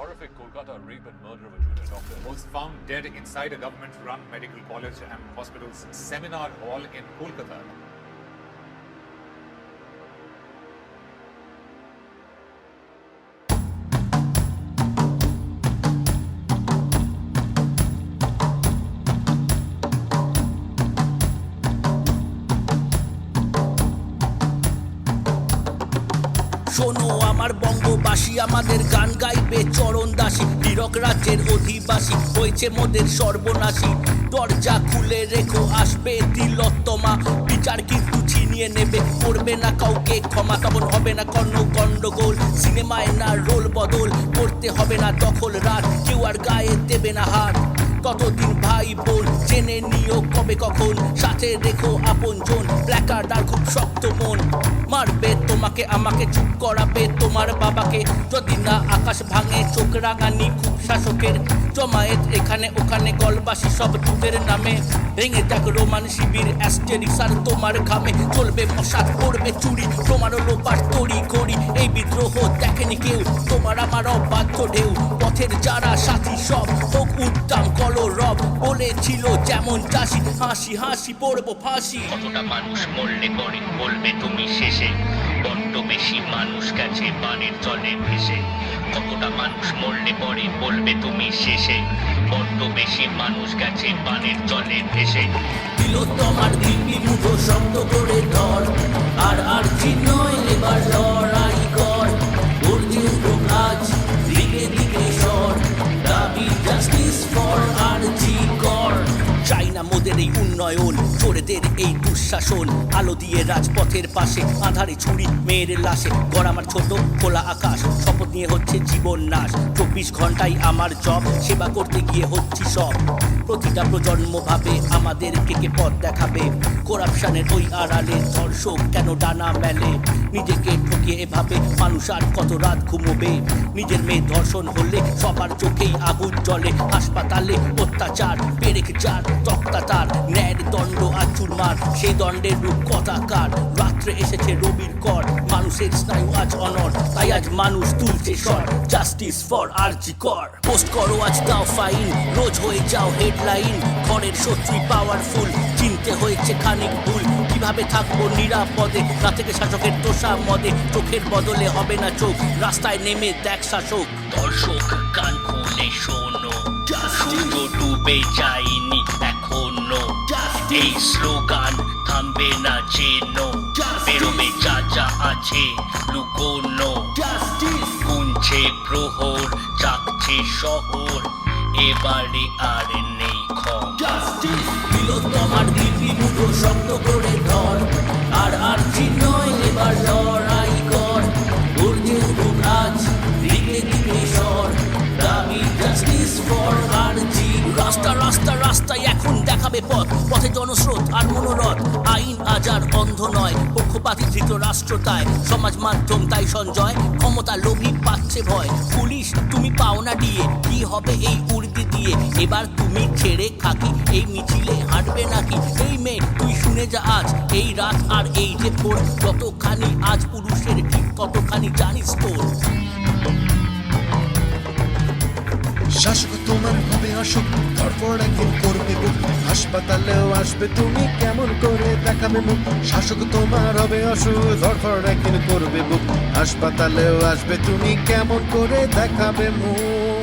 horrific Kolkata rape and murder of a junior doctor was found dead inside a government-run medical college and hospital's seminar hall in Kolkata. শোনো আমার বঙ্গবাসী, আমাদের গান গাইবে চরণ দাসী হীরক রাজ্যের অধিবাসী, হয়েছে মোদের সর্বনাশী। দরজা খুলে রেখো, আসবে তিলোত্তমা, বিচার কিন্তু ছিনিয়ে নেবে, করবে না কাউকে ক্ষমা, তখন হবে না কর্ণ গন্ডগোল, সিনেমায় না রোল বদল, করতে হবে না দখল রাত, কেউ আর গায়ে দেবে না হাত। ততদিন ভাই বোন, জেনে নিও কবে কখন, সাথে রেখো আপন আর খুব শক্ত মন। মারবে তোমাকে, আমাকে চুপ করাবে তোমার বাবাকে। যদি না আকাশ ভাঙে, চোখ রাঙানি খুব শাসকের জমায়েত, এখানে ওখানে গলবাসী সব দুধের নামে ভেঙে দেখ রোমান শিবির অ্যাস্টেরিক্স আর তোমার ঘামে চলবে মশাক করবে চুরি তোমার লোপার তড়ি করি এই বিদ্রোহ দেখেনি কেউ, তোমার আমার অবাধ্য ঢেউ। পথের যারা সাথী সব, হোক উত্তম কলো রব বলেছিল যেমন চাষি, হাসি হাসি পড়ব ফাঁসি। কতটা মানুষ মরলে পরে বলবে তুমি শেষে? বেশি মানুষ গেছে পানের জলে ভেসে। কতটা মানুষ মরলে পরে বলবে তুমি শেষে। বড্ড বেশি মানুষ গেছে বানের জলে ভেসে। দিল তোমার দিল্লি শব্দ করে ধর। আর দুঃশাসন, আলো দিয়ে রাজপথের পাশে, আধারে ছুরি, মেয়ের লাশে গড় আমার ছোট, খোলা আকাশ, শপথ নিয়ে হচ্ছে জীবন নাশ। চব্বিশ ঘন্টায় আমার জব সেবা করতে গিয়ে হচ্ছে সব। প্রতিটা প্রজন্ম ভাবে আমাদের কে কে পথ দেখাবে। করাপশানের ওই আড়ালে ধর্ষক কেন ডানা মেলে? ঠকিয়ে এভাবে মানুষ আর কত রাত ঘুমোবে? নিজের মেয়ে ধর্ষণ হলে সবার চোখেই আগুন জলে হাসপাতালে অত্যাচার পেরেক চার তক্তাতার, ন্যায়ের দণ্ড আর চুরমার। সেই দণ্ডের রূপ কথাকার রাত্রে এসেছে রবির কর। মানুষের স্নায়ু আজ অনর তাই আজ মানুষ তুলছে স্বর। জাস্টিস ফর আরজি কর পোস্ট করো আজ দাও ফাইন রোজ হয়ে যাও হেডলাইন ঘরের শত্রুই পাওয়ারফুল চিনতে হয়েছে খানিক ভুল। কীভাবে থাকব নিরাপদে? না থেকে শাসকের তোষা মদে। চোখের বদলে হবে না চোখ। রাস্তায় নেমে দেখ শাসক। দর্শক, কান খুলে শোনো। ডুবে যায়নি এখনও। এই স্লোগান থামবে না চেনো বেরোবে যা যা আছে লুকোনো। গুনছে প্রহর জাগছে শহর। এবারে আর নেই ক্ষম। তোমার দিব্যি মুঠো শব্দ করে ধর। আর আর চিহ্নয় এবার লড়াই কর। গর্জে আজ দিকে দিকে সর। দাবি জাস্টিস ফর দেখাবে পথ, পথে জনস্রোত আর মনোরথ। আইন আজার অন্ধ নয়, পক্ষপাতি ধৃত রাষ্ট্র তাই সমাজ মাধ্যম তাই সঞ্জয়, ক্ষমতা লোভী পাচ্ছে ভয়। পুলিশ, তুমি পাও না দিয়ে কি হবে এই উর্দি দিয়ে? এবার তুমি ছেড়ে খাকি, এই মিছিলে হাঁটবে নাকি? এই মেয়ে, তুই শুনে যা আজ, এই রাত আর এই যে ভোর। যতখানি আজ পুরুষের ঠিক, ততখানি জানিস তোর। শাসক তোমার হবে অসুখ তারপর একদিন হাসপাতালেও আসবে, তুমি কেমন করে দেখাবে মুখ শাসক তোমার হবে অসুখ ধরফর একদিন করবে বুক। হাসপাতালেও আসবে, তুমি কেমন করে দেখাবে মুখ